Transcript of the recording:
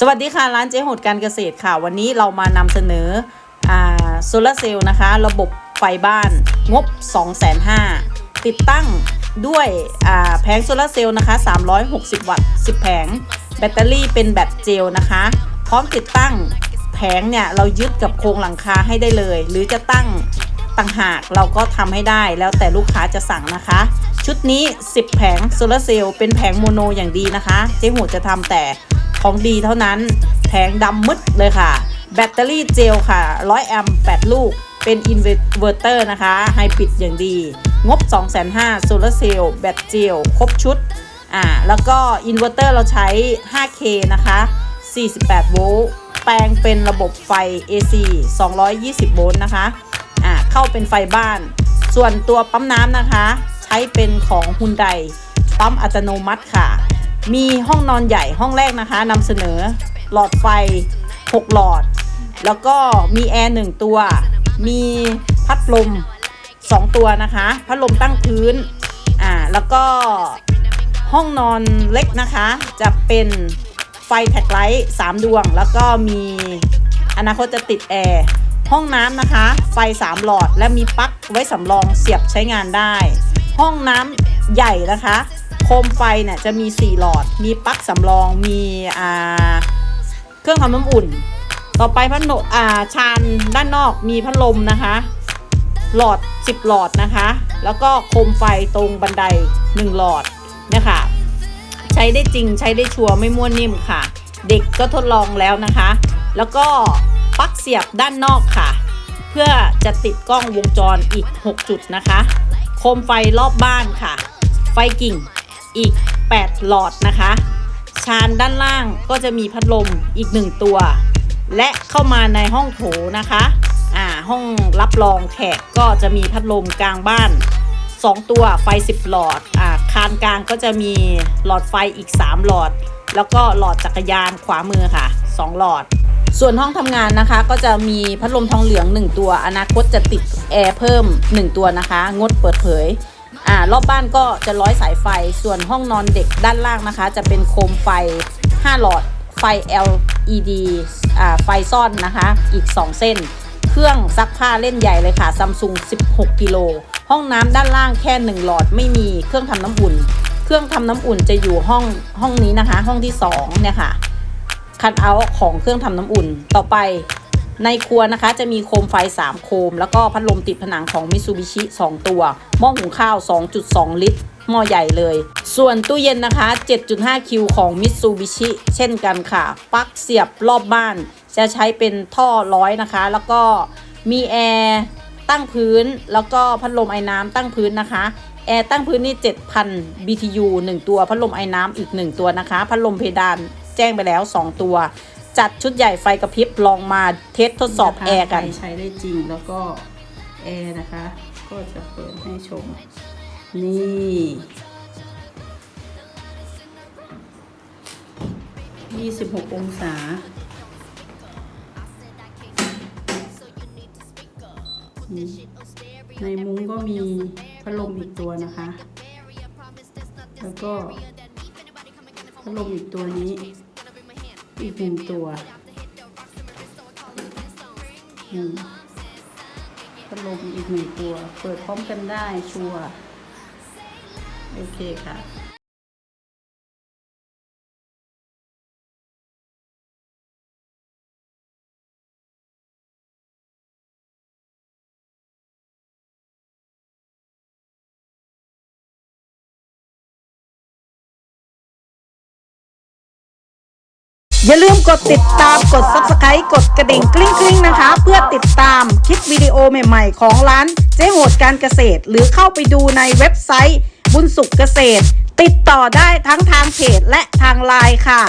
สวัสดีค่ะ ร้านเจ๊หดการเกษตรค่ะ วันนี้เรามานำเสนอโซลาเซลล์นะคะ ระบบไฟบ้านงบ 2 5 0 0 0ติดตั้งด้วยแผงโซลาเซลล์นะคะ 360 วัตต์ 10 แผง แบตเตอรี่เป็นแบตเจลนะคะ พร้อมติดตั้งแผงเนี่ย เรายึดกับโครงหลังคาให้ได้เลย หรือจะตั้งต่างหากเราก็ทำให้ได้แล้วแต่ลูกค้าจะสั่งนะคะ ชุดนี้ 10 แผงโซลาเซลล์เป็นแผงโมโนอย่างดีนะคะ เจ๊หูจะทำแต่ ของดีเท่านั้นแผงดำมืดเลยค่ะ แบตเตอรี่เจลค่ะ 100 แอมป์ 8 ลูก เป็นอินเวอร์เตอร์นะคะไฮบริดอย่างดี งบ 2,500โซลาเซลล์แบตเจลครบชุดอ่าแล้วก็อินเวอร์เตอร์เราใช้ 5K นะคะ 48 โวลต์แปลงเป็นระบบไฟ AC 220 โวลต์นะคะอ่าเข้าเป็นไฟบ้าน ส่วนตัวปั๊มน้ำนะคะ ใช้เป็นของฮุนไดปั๊มอัตโนมัติค่ะ มีห้องนอนใหญ่ห้องแรกนะคะนำเสนอหลอดไฟ 6 หลอด แล้วก็มีแอร์1ตัว มีพัดลม 2 ตัวนะคะ พัดลมตั้งพื้นอ่าแล้วก็ห้องนอนเล็กนะคะ จะเป็นไฟแท็กไลท์3ดวง แล้วก็มีอนาคตจะติดแอร์ห้องน้ำนะคะ ไฟ 3 หลอด และมีปลั๊กไว้สำรองเสียบใช้งานได้ ห้องน้ำใหญ่นะคะ คมไฟเนี่ยจะมี 4 หลอด มีปลั๊กสำรอง มีอ่าเครื่องทำน้ำอุ่น ต่อไปพัดลมอ่าชานด้านนอกมีพัดลมนะคะ หลอด 10 หลอดนะคะ แล้วก็โคมไฟตรงบันได 1 หลอดนี่ยค่ะใช้ได้จริงใช้ได้ชัวร์ไม่มั่วนิ่มค่ะ เด็กก็ทดลองแล้วนะคะ แล้วก็ปลั๊กเสียบด้านนอกค่ะ เพื่อจะติดกล้องวงจรอีก 6 จุดนะคะ โคมไฟรอบบ้านค่ะ ไฟกิ่ง อีก 8 หลอดนะคะ ชานด้านล่างก็จะมีพัดลมอีก 1 ตัว และเข้ามาในห้องโถนะคะอ่าห้องรับรองแขกก็จะมีพัดลมกลางบ้าน 2 ตัวไฟ 10 หลอดอ่าคานกลางก็จะมีหลอดไฟอีก 3 หลอด แล้วก็หลอดจักรยานขวามือค่ะ 2 หลอดส่วนห้องทำงานนะคะก็จะมีพัดลมทองเหลือง 1 ตัว อนาคตจะติดแอร์เพิ่ม 1 ตัวนะคะ งดเปิดเผย อ่ารอบบ้านก็จะร้อยสายไฟ ส่วนห้องนอนเด็กด้านล่างนะคะ จะเป็นโคมไฟ 5 หลอด ไฟ LED อ่าไฟซ่อนนะคะ อีก 2 เส้น เครื่องซักผ้าเล่นใหญ่เลยค่ะซัมซุง16 กิโล ห้องน้ำด้านล่างแค่ 1 หลอดไม่มีเครื่องทำน้ำอุ่น เครื่องทำน้ำอุ่นจะอยู่ห้องห้องนี้นะคะ ห้องที่2เนี่ยค่ะคันเอาท์ของเครื่องทำน้ำอุ่นต่อไป ในครัวนะคะจะมีโคมไฟ 3 โคม แล้วก็พัดลมติดผนังของมิซูบิชิ2 ตัวหม้อหุงข้าว 2.2 ลิตรหม้อใหญ่เลย ส่วนตู้เย็นนะคะ 7.5 คิวของมิ t ซูบิชิเช่นกันค่ะ ปลั๊กเสียบรอบบ้าน จะใช้เป็นท่อร้อยนะคะ แล้วก็มีแอร์ตั้งพื้น แล้วก็พัดลมไอ้น้ำตั้งพื้นนะคะ แอร์ตั้งพื้นนี่ 7,000 BTU 1 ตัว พัดลมไอ้น้ำอีก 1 ตัวนะคะ พัดลมเพดานแจ้งไปแล้ว 2 ตัว จัดชุดใหญ่ไฟกระพริบลองมาเทสทดสอบแอร์กัน ใช้ได้จริงแล้วก็แอร์นะคะ ก็จะเปิดให้ชม นี่ยี่สิบหกองศานในมุ้งก็มีพัดลมอีกตัวนะคะ แล้วก็พัดลมอีกตัวนี้ อีกหนึ่งตัวอืมพัดลมอีกหนึ่งตัว เปิดพร้อมกันได้ชัวร์โอเคค่ะ อย่าลืมกดติดตามกด subscribe กดกระดิ่งกริ๊งกริ๊งนะคะ เพื่อติดตามคลิปวิดีโอใหม่ๆ ของร้านเจ๊โหดการเกษตร หรือเข้าไปดูในเว็บไซต์บุญสุขเกษตร ติดต่อได้ทั้งทางเพจและทางไลน์ค่ะ